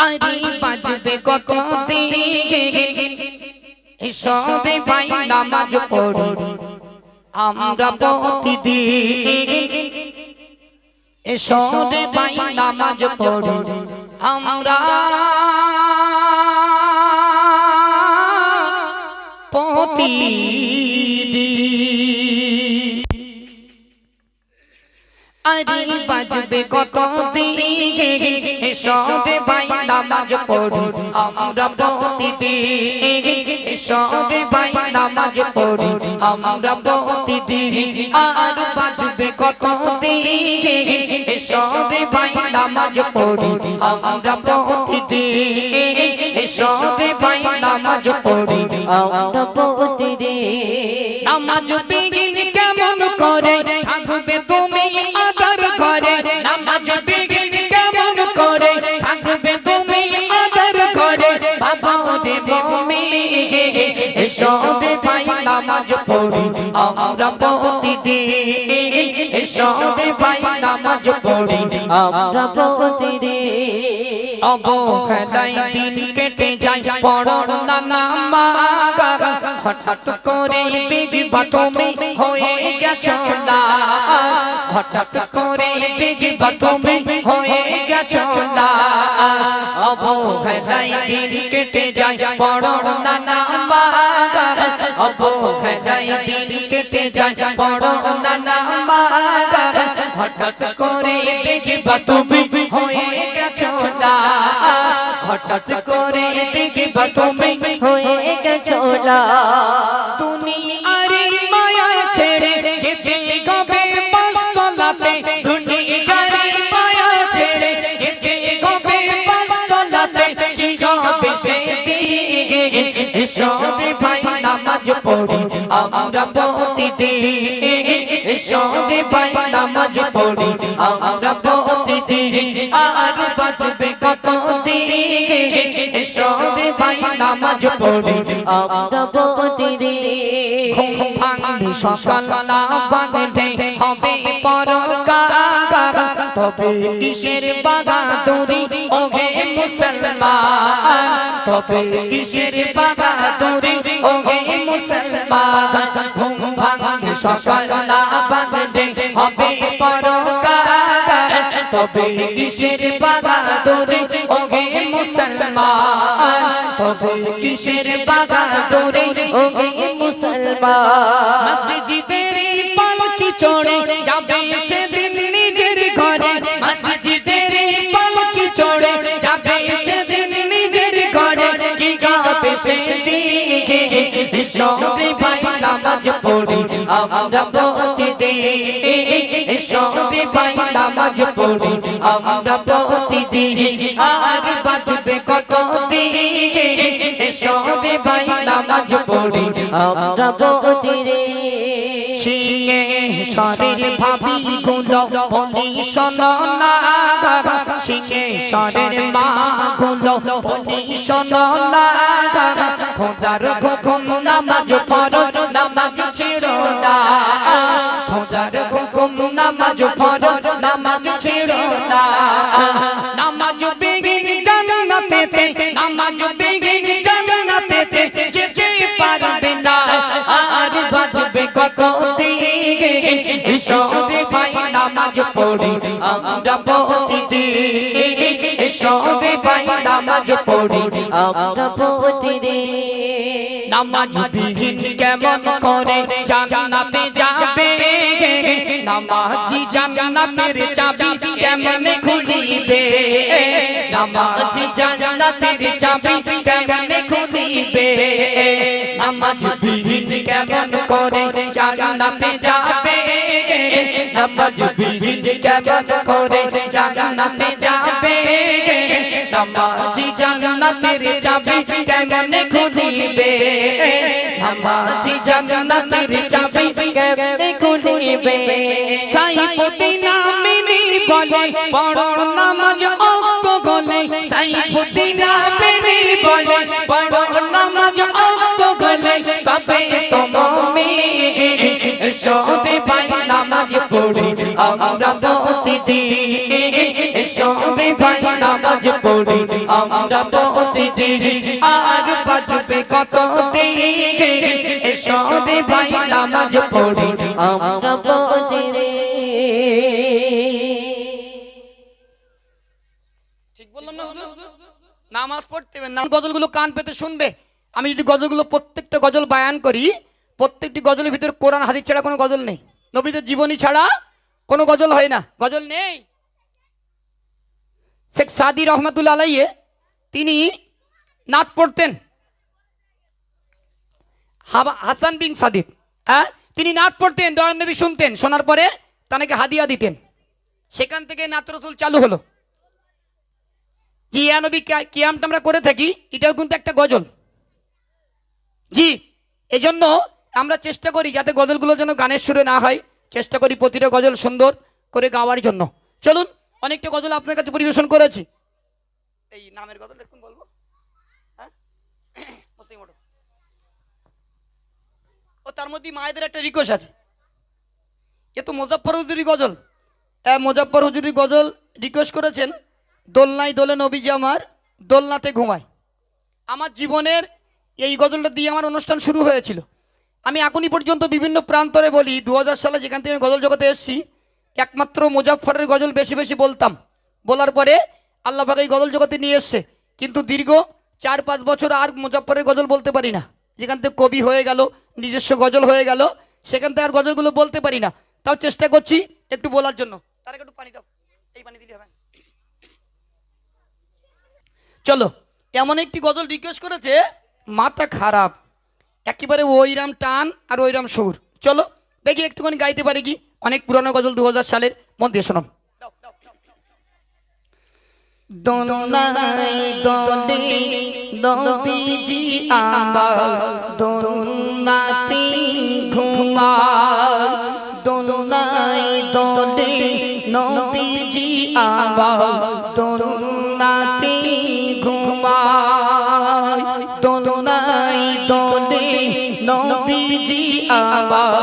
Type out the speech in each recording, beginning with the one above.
আরে বাজবে কত সবে ভাই নামাজ পড়ি আমরা প্রতিদিন সবে ভাই নামাজ পড়ি আমরা প্রতিদিন আরে বাজবে কত দিকে সবে ভাই নামাজ পড়ি, আমরা প্রতিদিন। সবে ভাই নামাজ পড়ি, আমরা প্রতিদিন। আর বাজবে কত দিকে সবে ভাই নামাজ পড়ি, আমরা প্রতিদিন। সবে ভাই নামাজ পড়ি, আমরা প্রতিদিন। নামাজ বিগিন নামাজ পড়ি, আমরা প্রতিদিন এসবে পাই নামাজ পড়ি, আমরা প্রতিদিন অবহেলায় দিন কেটে যায়, পড়ো না নামাগা হঠাৎ করে দেখবা তুমি হয়ে গেছো লাশ হঠাৎ করে দেখবা তুমি হয়ে গেছো লাশ অবহেলায় দিন কেটে যায় পড়র না নামাগা অবহেলায় দিন কেটে যায় পড়র না নামাগা হঠাৎ করে দেখবা তুমি হয়ে গেছো লাশ হঠাৎ করে দেখবা তুমি হয়ে গেছো না দুনিয়ারে মায়া ছেড়ে যেতে গবে বাস্তলাতে দুনিয়ারে মায়া ছেড়ে যেতে গবে বাস্তলাতে কি হবে সেদিকে এসবে ভাই, নামাজ পড়ি। আমরা প্রতিদিন এসবে ভাই নামাজ পড়ি। আমরা প্রতিদিন আর বাজবে কত এসবে ভাই নামাজ পড়ি। আমরা প্রতিদিন সকাল না বাঁধতে হবে পরকাগা তবে কিসের বাগাদুরি ওহে মুসলমান। তবে কিসের বাগাদুরি ওহে মুসলমান। সকাল না বাঁধতে হবে পরকাগা তবে কিসের বাগাদুরি ওহে মুসলমান তবে কিসের বাগাদুরি ওকে মুসলমান মসজিদের পালকি চড়ে যাবে সেদিন নিজের ঘরে মসজিদের পালকি চড়ে যাবে সেদিন নিজের ঘরে কি গাবে সেদিকে সবে ভাই নামাজ পড়ি। আমরা প্রতিদিন সবে পাই নামাজ পড়ি। আমরা প্রতিদিন আর বাঁচবে কত দিকে সবে পাই নামাজ পড়ি। আমরা প্রতিদিন সিংহে শরীর ভাবি গুলো বলি শোনো না। সিংহে শরীর মা গুলো বলি শোনো না। খোদার হুকুম নামাজ ফরজ, নামাজ ছেড়ো না। খোদার হুকুম নামাজ ফরজ, নামাজ ছেড়ো না। নামাজ বেগিন জান্নাতেতে, নামাজ বেগিন এসবে ভাই নামাজ পড়ি, আমরা প্রতিদিন এসবে ভাই নামাজ পড়ি, আমরা প্রতিদিন নামাজ বিহীন কেমন করে জান্নাতে যাবে? নামাজি জান্নাতের চাবি কেমন খুলিবে? নামাজি জান্নাতের চাবি কেমন খুলিবে? নামাজ বিহীন কেমন করে জান্নাতে যাবে? নামাজ বিহীন কেমন করে জান্নাতে যাবে? নামাজি জান্নাতের চাবি কেমন খুলিবে? নামাজি জান্নাতের চাবি কেমনে খুলিবে? সাইফুদ্দিন আমিনি বলে, পড়ো নামাজ নামাজ পড়ি, আমরা প্রতিদিন ভাই নামাজ আমরা প্রতিদিন আর বাজবে কত এসরে ভাই নামাজ আমরা না নামাজ পড়তে হবে না গজলগুলো কান পেতে শুনবে। আমি যদি গজলগুলো প্রত্যেকটা গজল বায়ান করি, প্রত্যেকটি গজলের ভিতরে কোরআন, হাদিস ছাড়া কোনো গজল নেই। নবীদের জীবনী ছাড়া কোনো গজল হয় না। গজল নেই। শেখ সাদি রহমতুল্লা আলাইয়ে তিনি নাত পড়তেন। হাসান বিন সাদিক হ্যাঁ? তিনি নাত পড়তেন দয়ান নবী শুনতেন, শোনার পরে তাকে হাদিয়া দিতেন। সেখান থেকে নাত রসুল চালু হলো। কিয়ানবী কিয়ামটা আমরা করে থাকি, এটাও কিন্তু একটা গজল। জি, এজন্য আমরা চেষ্টা করি যাতে গজলগুলো যেন গানের সুরে না হয়। চেষ্টা করি প্রতিটা গজল সুন্দর করে গাওয়ার জন্য। চলুন, অনেকটা গজল আপনার কাছে পরিবেশন করেছি। এই নামের গজল একটু বলব? হ্যাঁ? ও, তার মধ্যে মায়েদের একটা রিকোয়েস্ট আছে। এ তো মুজফর হুজুরি গজল। মুজফর হুজুরি গজল রিকোয়েস্ট করেছেন, দোলনায় দোলে নবীজি আমার, দোলনাতে ঘুমায়। আমার জীবনের এই গজলটা দিয়ে আমার অনুষ্ঠান শুরু হয়েছিল। আমি এখনই পর্যন্ত বিভিন্ন প্রান্তরে বলি দু হাজার সালে যেখান থেকে গজল জগতে এসেছি, একমাত্র মুজাফরের গজল বেশি বেশি বলতাম। বলার পরে আল্লাহ পাক এই গজল জগতে নিয়ে এসছে। কিন্তু দীর্ঘ চার পাঁচ বছর আর মুজাফরের গজল বলতে পারি না। যেখান থেকে কবি হয়ে গেল, নিজস্ব গজল হয়ে গেল, সেখান থেকে আর গজলগুলো বলতে পারি না। তাও চেষ্টা করছি একটু বলার জন্য। তার একটু পানি দাও। এই পানি দিলে হবে। চলো, এমন একটি গজল রিকোয়েস্ট করেছে, মাথা খারাপ। একেবারে ওইরাম টান আর ওইরাম সুর। চলো, দেখি একটুখানি গাইতে পারি কি? অনেক পুরনো গজল দুই হাজার সালের মধ্যে শোনাম। দোলনাই দোলে নবীজি নবীজি আমার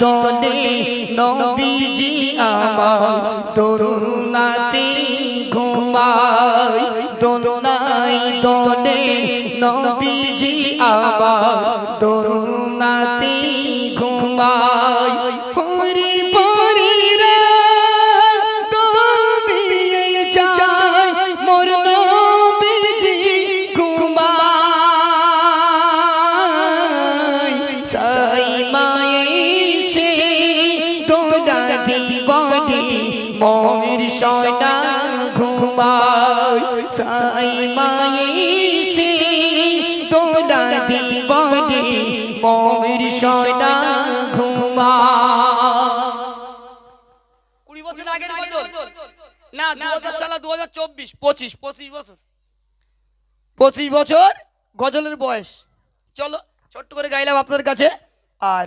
দোলে নবীজি আমার দোলনাতে ঘুমাই দোলনাই তোলে নবীজি আমার দোলনাতে সাই মায়ে সে তোরা দিবনে সোনা ঘুমায় কুড়ি বছর না, দু হাজার চব্বিশ, পঁচিশ পঁচিশ বছর পঁচিশ বছর। গজলের বয়স চলো করে গাইলাম আপনার কাছে। আর,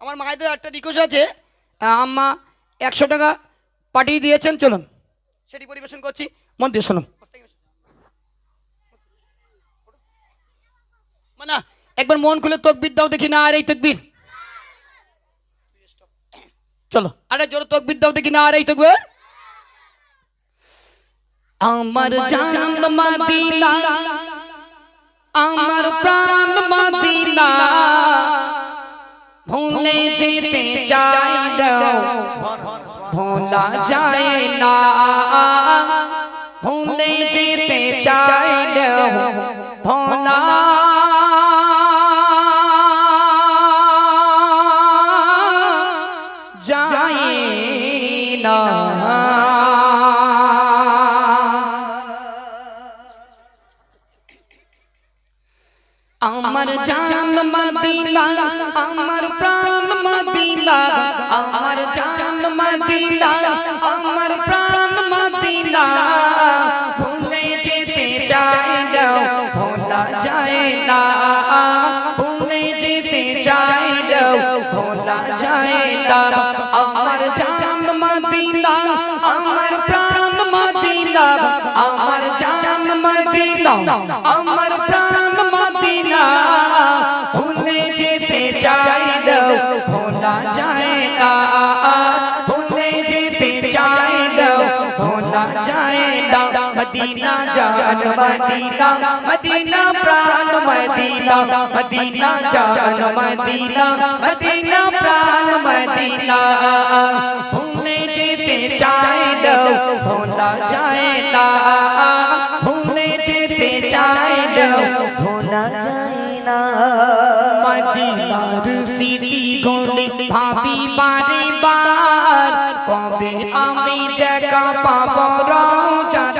আমার মায়েদের একটা রিকোয়েস্ট আছে। আম্মা একশো টাকা পাঠিয়ে দিয়েছেন, চলুন। সেটি পরিবেশন করছি। মন শুনুন। মানে একবার মন খুলে তকবির দাও দেখি না আর এই তকবির। চলো আরে জোর তকবির দাও দেখি না আর এই তকবির। আমার জান মদিনা আমার প্রাণ মদিনা। ভুলে যেতে চাইলেও ভোলা যায় না। ভুলে যেতে চাইলেও ভোলা মদিনা, আমার প্রাণ মদিনা। ভুলে যেতে চাইলেও ভোলা যায় না। ভুলে যেতে চাইলেও ভোলা যায় না। আমার জান মদিনা, আমার প্রাণ মদিনা। আমার জান মদিনা, আমার প্রাণ মদিনা জান মদিনা মদিনা প্রাণ মদিনা মদিনা জান মদিনা মদিনা প্রাণ মদিনা ভুলে যেতে চাইলেও ভোলা যায় না ভুলে যেতে চাইলেও ভোলা যায় না মদিনার স্মৃতি গলে ভাবি বারে বার কবে আমি দেখা পাব রোজা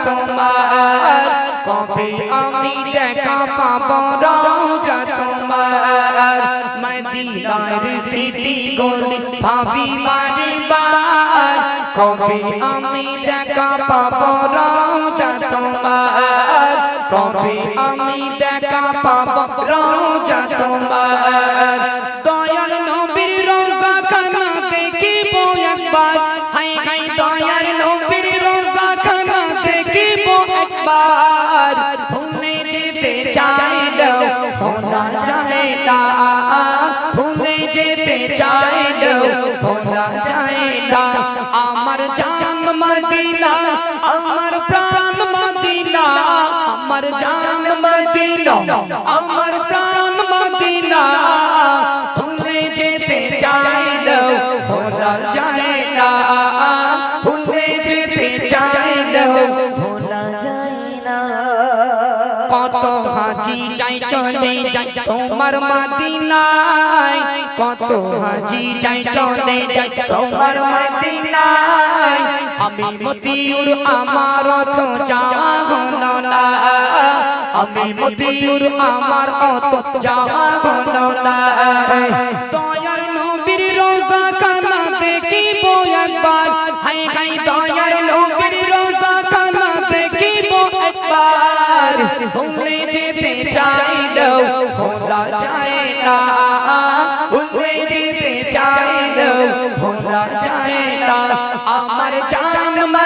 তোমার, কবে আমি দেখা পাব রোজা তোমার? মদিনার স্মৃতি গলে ভাবি বারে বার কবে আমি দেখা পাব রোজা তোমার? কবে আমি দেখা পাব রোজা তোমার? ভোলা যায় না আমার জান মদিনা, আমার প্রাণ মদিনা, আমার জান মদিনা, আমার প্রাণ মদিনা। ভুলে যেতে চাইলেও ভোলা যায় না ভুলে যেতে না কত হাজি যাই চলে যাই, তোমার মদিনায় কত হাজি যাই চলে যাই, তোমার মদিনায়। আমি মতিউর, আমার তো যাওয়া হলো না। আমি মতিউর, আমার অত যাওয়া হলো না। দয়ার নবীর রোজা ভুলে যেতে চাইলেও ভোলা যায় না।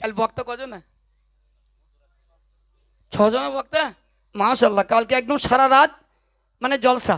কাল বক্তা কজন? ছজন বক্তা মাশাল্লাহ কালকে একদম সারা রাত মানে জলসা।